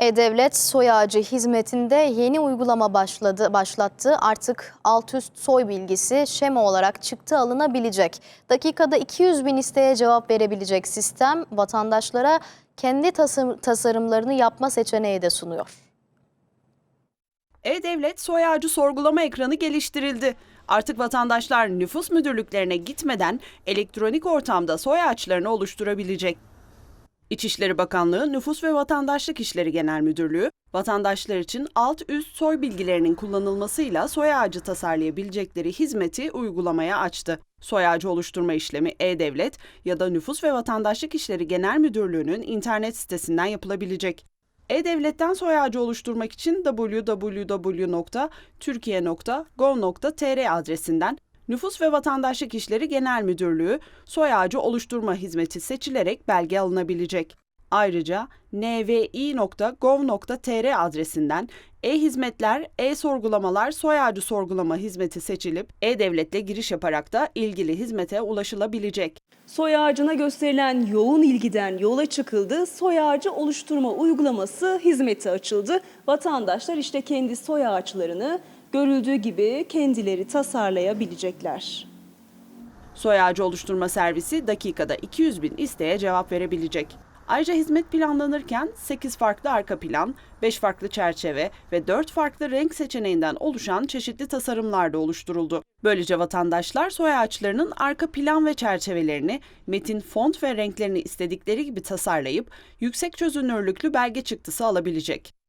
E-Devlet soy ağacı hizmetinde yeni uygulama başladı, başlattı. Artık alt üst soy bilgisi şema olarak çıktı alınabilecek. Dakikada 200 bin isteğe cevap verebilecek sistem vatandaşlara kendi tasarım- tasarımlarını yapma seçeneği de sunuyor. E-Devlet soy ağacı sorgulama ekranı geliştirildi. Artık vatandaşlar nüfus müdürlüklerine gitmeden elektronik ortamda soy ağaçlarını oluşturabilecek. İçişleri Bakanlığı Nüfus ve Vatandaşlık İşleri Genel Müdürlüğü, vatandaşlar için alt üst soy bilgilerinin kullanılmasıyla soy ağacı tasarlayabilecekleri hizmeti uygulamaya açtı. Soy ağacı oluşturma işlemi E-Devlet ya da Nüfus ve Vatandaşlık İşleri Genel Müdürlüğü'nün internet sitesinden yapılabilecek. E-Devlet'ten soy ağacı oluşturmak için www.türkiye.gov.tr adresinden Nüfus ve Vatandaşlık İşleri Genel Müdürlüğü soy ağacı oluşturma hizmeti seçilerek belge alınabilecek. Ayrıca nvi.gov.tr adresinden e-hizmetler, e-sorgulamalar, soy ağacı sorgulama hizmeti seçilip e-devletle giriş yaparak da ilgili hizmete ulaşılabilecek. Soy ağacına gösterilen yoğun ilgiden yola çıkıldı. Soy ağacı oluşturma uygulaması hizmeti açıldı. Vatandaşlar işte kendi soy ağaçlarını görüldüğü gibi kendileri tasarlayabilecekler. Soy ağacı oluşturma servisi dakikada 200 bin isteğe cevap verebilecek. Ayrıca hizmet planlanırken 8 farklı arka plan, 5 farklı çerçeve ve 4 farklı renk seçeneğinden oluşan çeşitli tasarımlar da oluşturuldu. Böylece vatandaşlar soy ağaçlarının arka plan ve çerçevelerini metin, font ve renklerini istedikleri gibi tasarlayıp yüksek çözünürlüklü belge çıktısı alabilecek.